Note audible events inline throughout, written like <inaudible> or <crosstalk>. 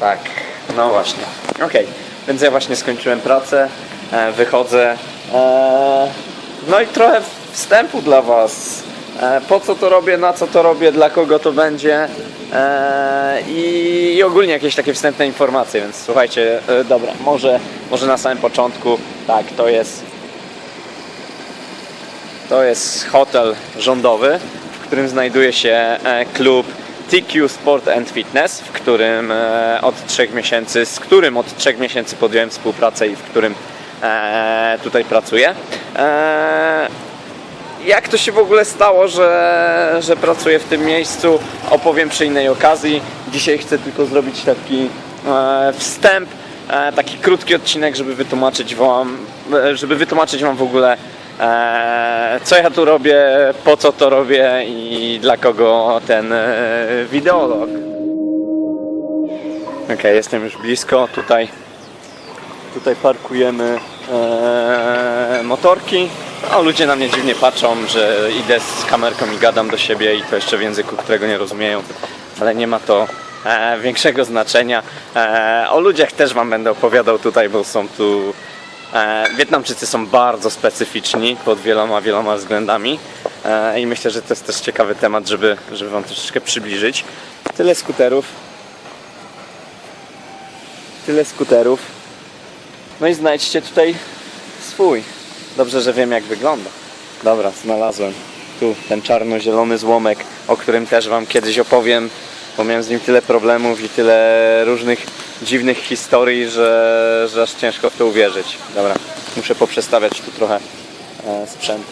Tak, no właśnie. Okej, więc ja właśnie skończyłem pracę, e, wychodzę. E, no i trochę wstępu dla Was. E, po co to robię, na co to robię, dla kogo to będzie. E, i, I ogólnie jakieś takie wstępne informacje, więc słuchajcie, e, dobra, może, może na samym początku, tak, to jest to jest hotel rządowy, w którym znajduje się e, klub TQ Sport and Fitness, w którym e, od trzech miesięcy, z którym od trzech miesięcy podjąłem współpracę i w którym e, tutaj pracuję. E, jak to się w ogóle stało, że, że pracuję w tym miejscu, opowiem przy innej okazji. Dzisiaj chcę tylko zrobić taki wstęp, taki krótki odcinek, żeby wytłumaczyć Wam, żeby wytłumaczyć Wam w ogóle co ja tu robię, po co to robię i dla kogo ten e, wideolog. Ok, jestem już blisko, tutaj Tutaj parkujemy e, motorki. A ludzie na mnie dziwnie patrzą, że idę z kamerką i gadam do siebie i to jeszcze w języku, którego nie rozumieją. Ale nie ma to e, większego znaczenia. E, o ludziach też Wam będę opowiadał tutaj, bo są tu... E, Wietnamczycy są bardzo specyficzni pod wieloma, wieloma względami. E, I myślę, że to jest też ciekawy temat, żeby, żeby Wam troszeczkę przybliżyć. Tyle skuterów. Tyle skuterów. No i znajdźcie tutaj swój. Dobrze, że wiem jak wygląda. Dobra, znalazłem. Tu ten czarno-zielony złomek, o którym też Wam kiedyś opowiem, bo miałem z nim tyle problemów i tyle różnych dziwnych historii, że, że aż ciężko w to uwierzyć. Dobra, muszę poprzestawiać tu trochę e, sprzęt.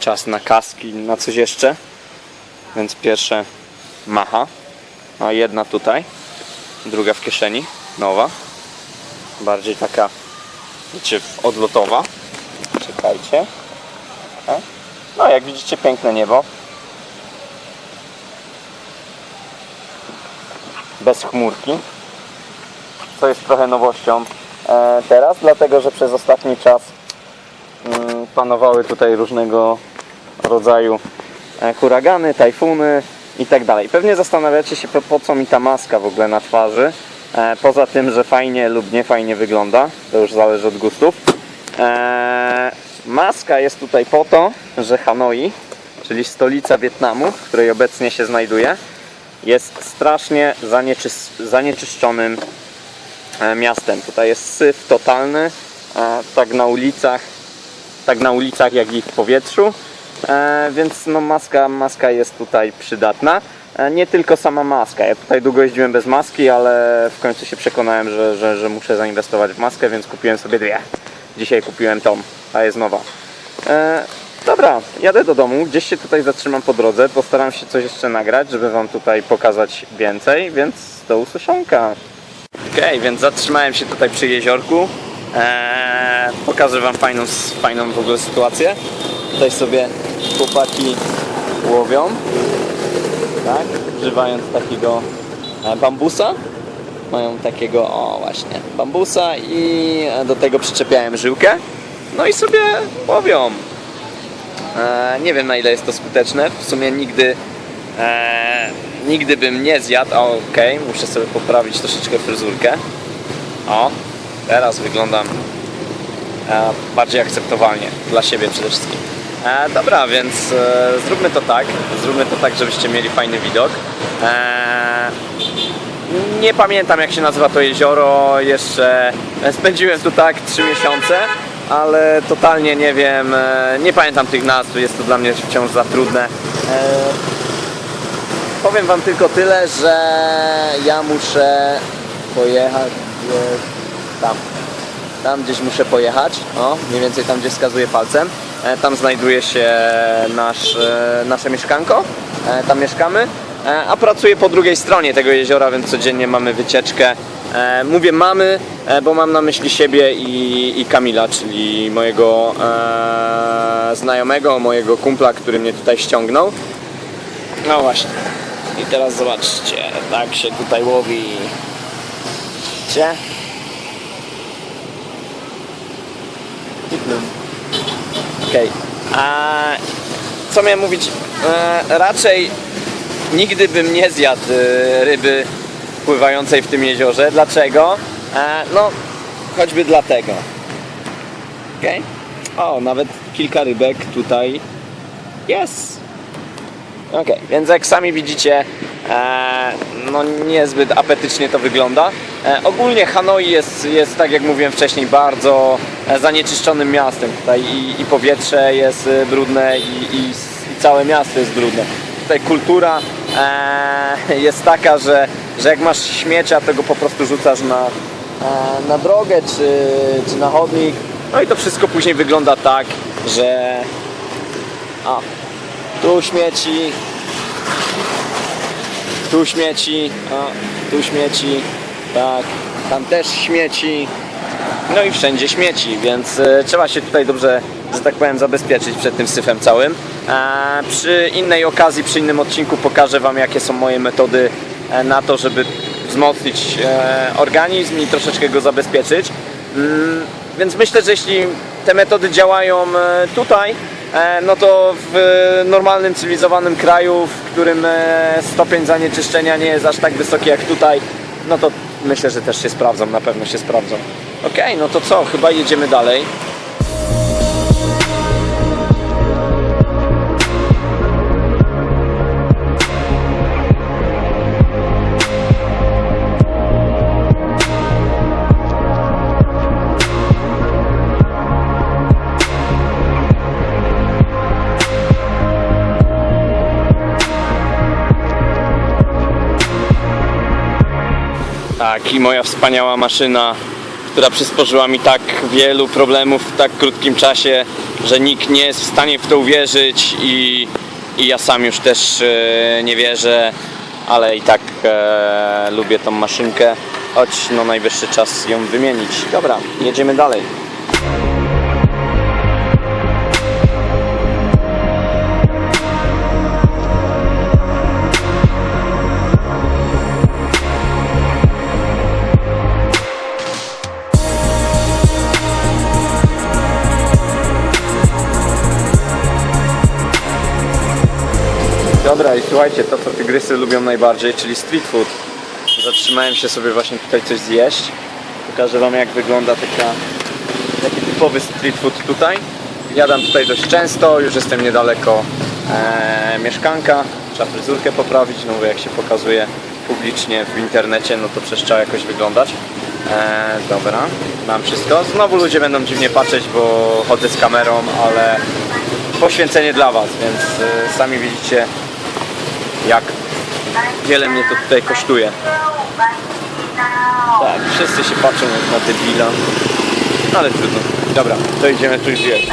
Czas na kaski, na coś jeszcze. Więc pierwsze macha, jedna tutaj, druga w kieszeni, nowa. Bardziej taka, wiecie, odlotowa. Czekajcie. E? No, jak widzicie, piękne niebo. Bez chmurki. Co jest trochę nowością e, teraz, dlatego że przez ostatni czas mm, panowały tutaj różnego rodzaju huragany, tajfuny i tak dalej. Pewnie zastanawiacie się po, co mi ta maska w ogóle na twarzy. E, poza tym, że fajnie lub nie fajnie wygląda, to już zależy od gustów. E, maska jest tutaj po to, że Hanoi, czyli stolica Wietnamu, w której obecnie się znajduję, jest strasznie zanieczys- zanieczyszczonym e, miastem. Tutaj jest syf totalny, e, tak na ulicach, tak na ulicach jak i w powietrzu. E, więc no maska, maska jest tutaj przydatna. E, nie tylko sama maska. Ja tutaj długo jeździłem bez maski, ale w końcu się przekonałem, że, że, że muszę zainwestować w maskę, więc kupiłem sobie dwie. Dzisiaj kupiłem tą, ta jest nowa. E, dobra, jadę do domu, gdzieś się tutaj zatrzymam po drodze, postaram się coś jeszcze nagrać, żeby Wam tutaj pokazać więcej, więc do usłyszonka. Okej, więc zatrzymałem się tutaj przy jeziorku. Eee, pokażę Wam fajną, fajną w ogóle sytuację. Tutaj sobie chłopaki łowią, tak, używając takiego e, bambusa. Mają takiego, o właśnie, bambusa i do tego przyczepiałem żyłkę. No i sobie łowią. E, nie wiem na ile jest to skuteczne. W sumie nigdy e, nigdy bym nie zjadł. Okej, muszę sobie poprawić troszeczkę fryzurkę. O, teraz wyglądam bardziej akceptowalnie dla siebie przede wszystkim. E, dobra, więc e, zróbmy to tak. Zróbmy to tak, żebyście mieli fajny widok. E, nie pamiętam jak się nazywa to jezioro. Jeszcze spędziłem tu tak 3 miesiące, ale totalnie nie wiem. E, nie pamiętam tych nazw. Jest to dla mnie wciąż za trudne. E, powiem wam tylko tyle, że ja muszę pojechać tam. Tam gdzieś muszę pojechać, o, mniej więcej tam gdzie wskazuję palcem. E, Tam znajduje się nasz, e, nasze mieszkanko, e, tam mieszkamy. A pracuję po drugiej stronie tego jeziora, więc codziennie mamy wycieczkę. Mówię mamy, bo mam na myśli siebie i, i Kamila, czyli mojego e, znajomego, mojego kumpla, który mnie tutaj ściągnął. No właśnie. I teraz zobaczcie, tak się tutaj łowi. Gdzie? Okej. A co miałem mówić? E, raczej nigdy bym nie zjadł e, ryby pływającej w tym jeziorze. Dlaczego? E, no, choćby dlatego. Okej. O, nawet kilka rybek tutaj jest. Okej, więc jak sami widzicie, no niezbyt apetycznie to wygląda. E, ogólnie Hanoi jest, jest, tak jak mówiłem wcześniej, bardzo e, zanieczyszczonym miastem. Tutaj i, i powietrze jest e, brudne i, i, i całe miasto jest brudne. Tutaj kultura e, jest taka, że, że jak masz śmiecia, to go po prostu rzucasz na, e, na drogę czy, czy na chodnik. No i to wszystko później wygląda tak, że a, tu śmieci, tu śmieci, tu śmieci, tak, tam też śmieci, no i wszędzie śmieci, więc e, trzeba się tutaj dobrze, że tak powiem, zabezpieczyć przed tym syfem całym. E, przy innej okazji, przy innym odcinku pokażę Wam, jakie są moje metody e, na to, żeby wzmocnić e, organizm i troszeczkę go zabezpieczyć. Mm, więc myślę, że jeśli te metody działają e, tutaj, no to w normalnym, cywilizowanym kraju, w którym e, stopień zanieczyszczenia nie jest aż tak wysoki jak tutaj, no to myślę, że też się sprawdzą, na pewno się sprawdzą. Okej, no to co, chyba jedziemy dalej. Tak, i moja wspaniała maszyna, która przysporzyła mi tak wielu problemów w tak krótkim czasie, że nikt nie jest w stanie w to uwierzyć i, i ja sam już też e, nie wierzę, ale i tak e, lubię tą maszynkę, choć no najwyższy czas ją wymienić. Dobra, jedziemy dalej. Dobra i słuchajcie, to co tygrysy lubią najbardziej, czyli street food. Zatrzymałem się sobie właśnie tutaj coś zjeść. Pokażę wam jak wygląda taka, taki typowy street food tutaj. Jadam tutaj dość często, już jestem niedaleko e, mieszkanka. Trzeba fryzurkę poprawić, no bo jak się pokazuje publicznie w internecie, no to przecież trzeba jakoś wyglądać. E, dobra, mam wszystko. Znowu ludzie będą dziwnie patrzeć, bo chodzę z kamerą, ale poświęcenie dla Was, więc e, sami widzicie jak wiele mnie to tutaj kosztuje. Tak, wszyscy się patrzą na debila, ale trudno. Dobra, to idziemy tu zjeść.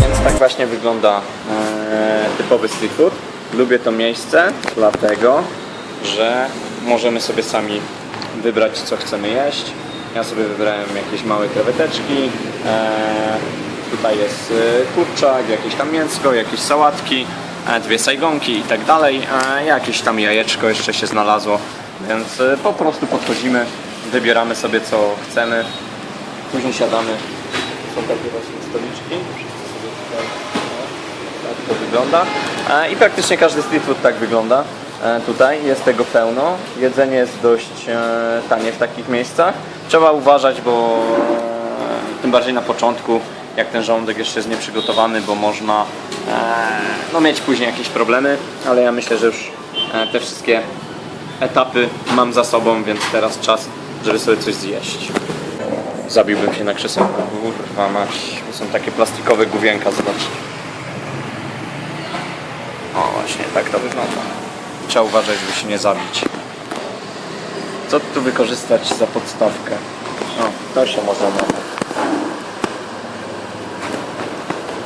Więc tak właśnie wygląda e, typowy street food. Lubię to miejsce, dlatego że możemy sobie sami wybrać co chcemy jeść. Ja sobie wybrałem jakieś małe kreweteczki. E, tutaj jest e, kurczak, jakieś tam mięsko, jakieś sałatki, e, dwie sajgonki i tak dalej. Jakieś tam jajeczko jeszcze się znalazło. Więc po prostu podchodzimy, wybieramy sobie co chcemy. Później siadamy. Są takie właśnie stoliczki. Wszyscy sobie tutaj tak to wygląda. I praktycznie każdy street food tak wygląda. E, Tutaj jest tego pełno. Jedzenie jest dość e, tanie w takich miejscach. Trzeba uważać, bo e, tym bardziej na początku, jak ten żołądek jeszcze jest nieprzygotowany, bo można no, mieć później jakieś problemy, ale ja myślę, że już te wszystkie etapy mam za sobą, więc teraz czas, żeby sobie coś zjeść. Zabiłbym się na krzesełku. Kurwa mać. Są takie plastikowe główienka, zobaczcie. O właśnie, tak to wygląda. Trzeba uważać, żeby się nie zabić. Co tu wykorzystać za podstawkę? O, to się może nada.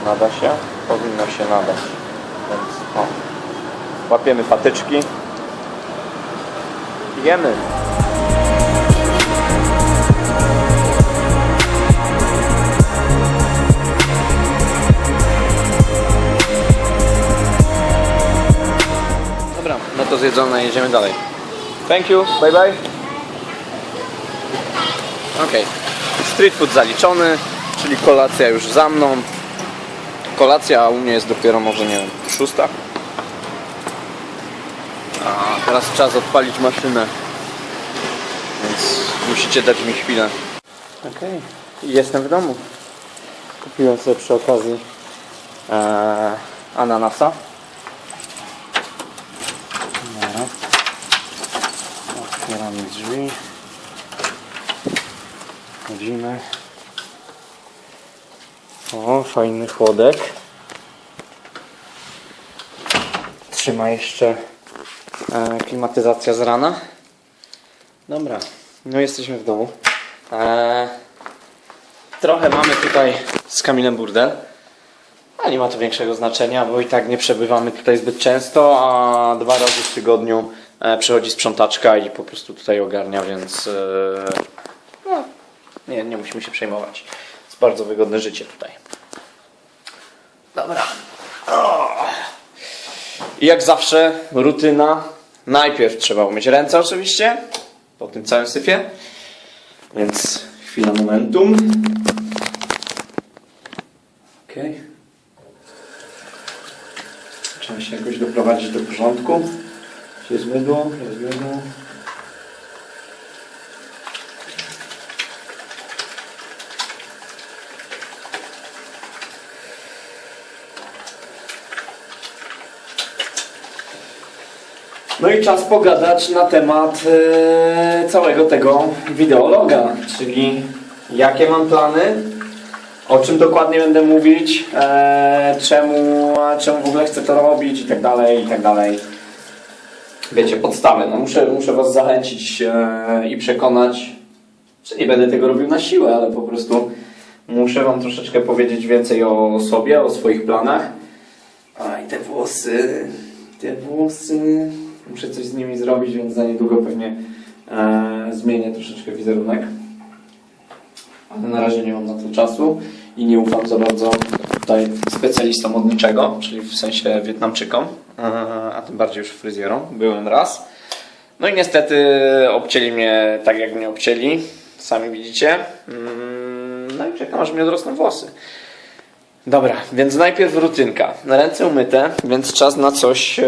Nada się? Powinno się nadać. Więc o. Łapiemy patyczki. Jemy. Zjedzone, jedziemy dalej. Thank you, bye bye. Okej, street food zaliczony, czyli kolacja już za mną. Kolacja u mnie jest dopiero może, nie wiem, szósta. A teraz czas odpalić maszynę. Więc musicie dać mi chwilę. Okej, jestem w domu. Kupiłem sobie przy okazji e, ananasa. Dobra. Otwieramy drzwi. Wchodzimy. O, fajny chłodek. Trzyma jeszcze e, klimatyzacja z rana. Dobra, no jesteśmy w domu. E, trochę mamy tutaj z Kamilem burdel. A nie ma to większego znaczenia, bo i tak nie przebywamy tutaj zbyt często, a dwa razy w tygodniu przychodzi sprzątaczka i po prostu tutaj ogarnia, więc e, no, nie, nie musimy się przejmować. Jest bardzo wygodne życie tutaj. Dobra. I jak zawsze rutyna. Najpierw trzeba umyć ręce oczywiście, po tym całym syfie. Więc chwila momentum. Okej. Trzeba się jakoś doprowadzić do porządku. Jest mydło? Jest mydło. No i czas pogadać na temat e, całego tego wideologa, czyli jakie mam plany, o czym dokładnie będę mówić, e, czemu, czemu w ogóle chcę to robić i tak dalej, i tak dalej. Wiecie, podstawy. No muszę, muszę Was zachęcić e, i przekonać, że nie będę tego robił na siłę, ale po prostu muszę Wam troszeczkę powiedzieć więcej o sobie, o swoich planach. A i te włosy, te włosy. Muszę coś z nimi zrobić, więc za niedługo pewnie e, zmienię troszeczkę wizerunek. Ale na razie nie mam na to czasu i nie ufam za bardzo tutaj specjalistom od niczego, czyli w sensie Wietnamczykom, e, a tym bardziej już fryzjerom. Byłem raz. No i niestety obcięli mnie tak, jak mnie obcięli. Sami widzicie. Mm, No i czekam, aż mi odrosną włosy. Dobra, więc najpierw rutynka. Ręce umyte, więc czas na coś, e,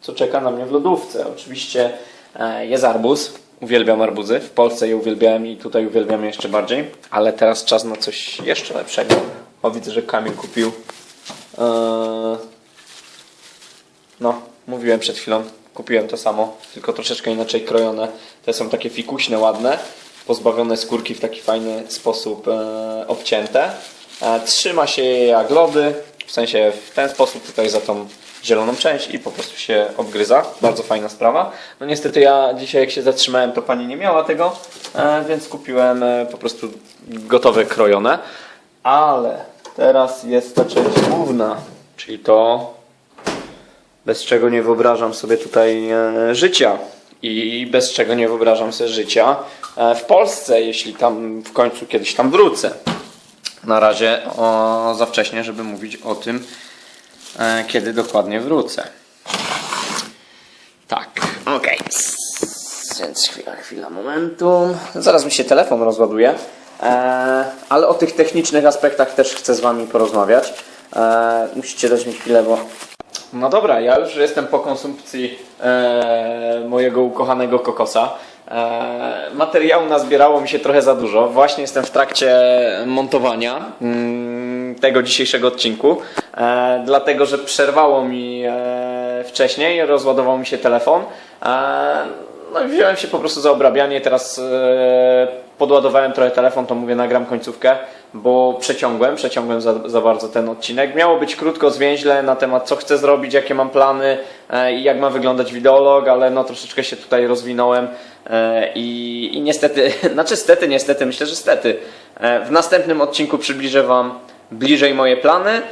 co czeka na mnie w lodówce. Oczywiście e, jest arbuz. Uwielbiam arbuzy. W Polsce je uwielbiałem i tutaj uwielbiam je jeszcze bardziej. Ale teraz czas na coś jeszcze lepszego. O, widzę, że Kamil kupił. E, no, mówiłem przed chwilą. Kupiłem to samo, tylko troszeczkę inaczej krojone. Te są takie fikuśne, ładne, pozbawione skórki w taki fajny sposób e, obcięte. E, trzyma się je jak lody, w sensie w ten sposób tutaj za tą zieloną część i po prostu się obgryza. Bardzo fajna sprawa. No niestety ja dzisiaj jak się zatrzymałem, to pani nie miała tego, e, więc kupiłem e, po prostu gotowe krojone. Ale teraz jest ta część główna, czyli to bez czego nie wyobrażam sobie tutaj e, życia i bez czego nie wyobrażam sobie życia e, w Polsce, jeśli tam w końcu kiedyś tam wrócę. Na razie o, za wcześnie, żeby mówić o tym, e, kiedy dokładnie wrócę. Tak, okej. Więc chwila, chwila, momentum. Zaraz mi się telefon rozładuje. E, ale o tych technicznych aspektach też chcę z Wami porozmawiać. E, musicie dać mi chwilę, bo no dobra, ja już jestem po konsumpcji e, mojego ukochanego kokosa. Materiału nazbierało mi się trochę za dużo. Właśnie jestem w trakcie montowania mm, tego dzisiejszego odcinku, dlatego że przerwało mi wcześniej, rozładował mi się telefon. No i wziąłem się po prostu za obrabianie. Teraz podładowałem trochę telefon, to mówię, nagram końcówkę, bo przeciągłem, przeciągłem za, za bardzo ten odcinek. Miało być krótko, zwięźle na temat, co chcę zrobić, jakie mam plany e, i jak ma wyglądać wideolog, ale no troszeczkę się tutaj rozwinąłem e, i, i niestety, <laughs> znaczy stety, niestety, myślę, że stety. E, w następnym odcinku przybliżę Wam bliżej moje plany,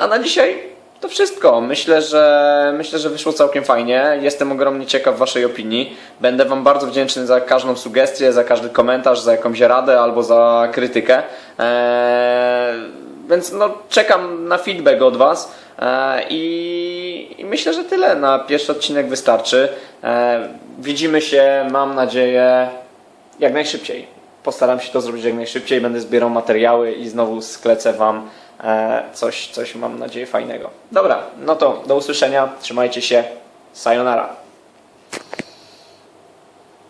a na dzisiaj to wszystko. Myślę, że myślę, że wyszło całkiem fajnie. Jestem ogromnie ciekaw Waszej opinii. Będę Wam bardzo wdzięczny za każdą sugestię, za każdy komentarz, za jakąś radę albo za krytykę. Eee, więc no, czekam na feedback od Was e, i, i myślę, że tyle. Na pierwszy odcinek wystarczy. E, widzimy się, mam nadzieję, jak najszybciej. Postaram się to zrobić jak najszybciej. Będę zbierał materiały i znowu sklecę Wam E, coś, coś mam nadzieję fajnego. Dobra, no to do usłyszenia, trzymajcie się, sayonara.